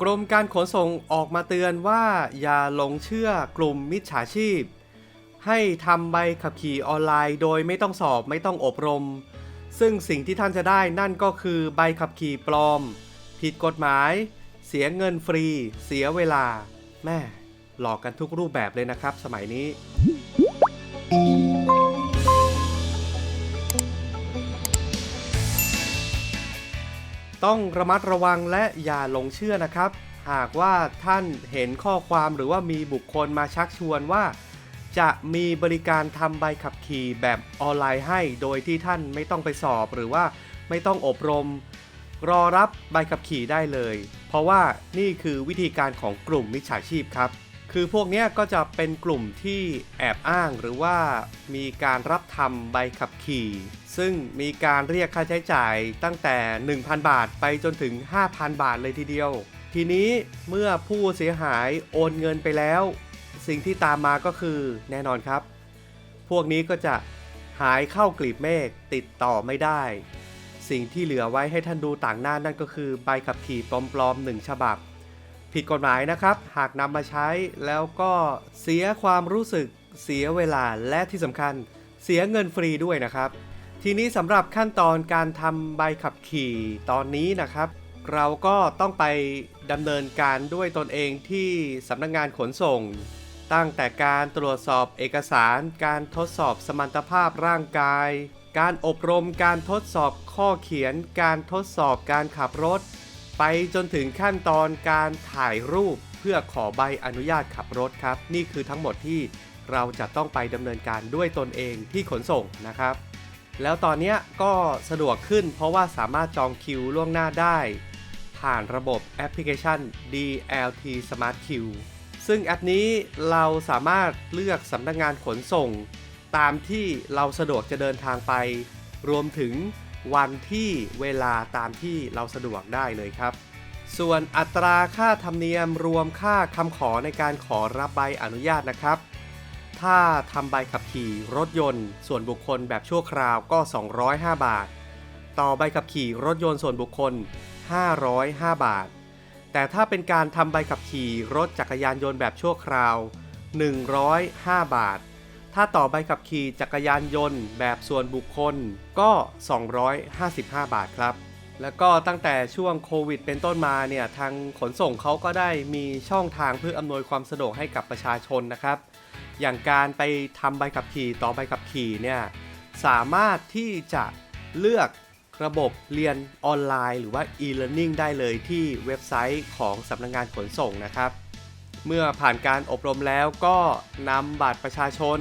กรมการขนส่งออกมาเตือนว่าอย่าหลงเชื่อกลุ่มมิจฉาชีพ ให้ทำใบขับขี่ออนไลน์ โดยไม่ต้องสอบไม่ต้องอบรม ซึ่งสิ่งที่ท่านจะได้นั่นก็คือใบขับขี่ปลอม ผิดกฎหมาย เสียเงินฟรี เสียเวลา แม่หลอกกันทุกรูปแบบเลยนะครับ สมัยนี้ ต้องระมัดระวังและอย่าหลงเชื่อนะครับ หากว่าท่านเห็นข้อความหรือว่ามีบุคคลมาชักชวนว่า จะมีบริการทำใบขับขี่แบบออนไลน์ให้ โดยที่ท่านไม่ต้องไปสอบหรือว่าไม่ต้องอบรม รอรับใบขับขี่ได้เลย เพราะว่านี่คือวิธีการของกลุ่มมิจฉาชีพครับ คือพวกนี้ก็จะเป็นกลุ่มที่แอบอ้างหรือว่ามีการรับทำใบขับขี่ ซึ่งมีการเรียกค่าใช้จ่ายตั้งแต่ 1,000 บาทไปจนถึง 5,000 บาทเลยทีเดียว ทีนี้เมื่อผู้เสียหายโอนเงินไปแล้ว สิ่งที่ตามมาก็คือแน่นอนครับ พวกนี้ก็จะหายเข้ากลีบเมฆติดต่อไม่ได้ สิ่งที่เหลือไว้ให้ท่านดูต่างหน้านั่นก็คือใบขับขี่ปลอมๆหนึ่งฉบับ ผิดกฎหมายนะครับ หากนำมาใช้แล้วก็เสียความรู้สึก เสียเวลาและที่สำคัญ เสียเงินฟรีด้วยนะครับ ทีนี้สำหรับขั้นตอนการทำใบขับขี่ตอนนี้นะครับ เราก็ต้องไปดำเนินการด้วยตนเองที่สำนักงงานขนส่ง ตั้งแต่การตรวจสอบเอกสาร การทดสอบสมรรถภาพร่างกาย การอบรมการทดสอบข้อเขียน การทดสอบการขับรถ ไปจนถึงขั้นตอนการถ่ายรูปเพื่อขอใบอนุญาตขับรถครับ นี่คือทั้งหมดที่เราจะต้องไปดำเนินการด้วยตนเองที่ขนส่งนะครับ แล้วตอนนี้ก็สะดวกขึ้นเพราะว่าสามารถจองคิวล่วงหน้าได้ ผ่านระบบแอปพลิเคชัน DLT Smart Queue ซึ่งแอปนี้เราสามารถเลือกสำนักงานขนส่ง ตามที่เราสะดวกจะเดินทางไป รวมถึง วันที่เวลาตามที่เราสะดวกได้เลยครับ ส่วนอัตราค่าธรรมเนียมรวมค่าคำขอในการขอรับใบอนุญาตนะครับ ถ้าทำใบขับขี่รถยนต์ ส่วนบุคคลแบบชั่วคราวก็ 205 บาท ต่อใบขับขี่รถยนต์ส่วนบุคคล 505 บาท แต่ถ้าเป็นการทำใบขับขี่รถจักรยานยนต์แบบชั่วคราว 105 บาท ถ้าต่อใบขับขี่จักรยานยนต์แบบส่วนบุคคลก็ 255 บาทครับ แล้วก็ตั้งแต่ช่วงโควิดเป็นต้นมาเนี่ยทางขนส่งเขาก็ได้มีช่องทางเพื่ออำนวยความสะดวกให้กับประชาชนนะครับ อย่างการไปทำใบขับขี่ต่อใบขับขี่เนี่ยสามารถที่จะเลือกระบบเรียนออนไลน์หรือว่า e-learning ได้เลยที่เว็บไซต์ของสำนักงงานขนส่งนะครับ เมื่อผ่านการอบรมแล้วก็นำบัตรประชาชน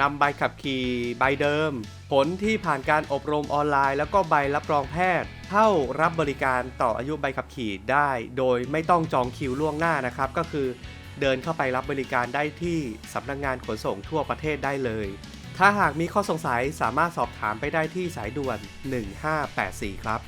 นำใบขับขี่ใบเดิม ผลที่ผ่านการอบรมออนไลน์ แล้วก็ใบรับรองแพทย์ เข้ารับบริการต่ออายุใบขับขี่ได้ โดยไม่ต้องจองคิวล่วงหน้านะครับ ก็คือเดินเข้าไปรับบริการได้ที่สำนักงงานขนส่งทั่วประเทศได้เลย ถ้าหากมีข้อสงสัยสามารถสอบถามไปได้ที่สายด่วน 1584 ครับ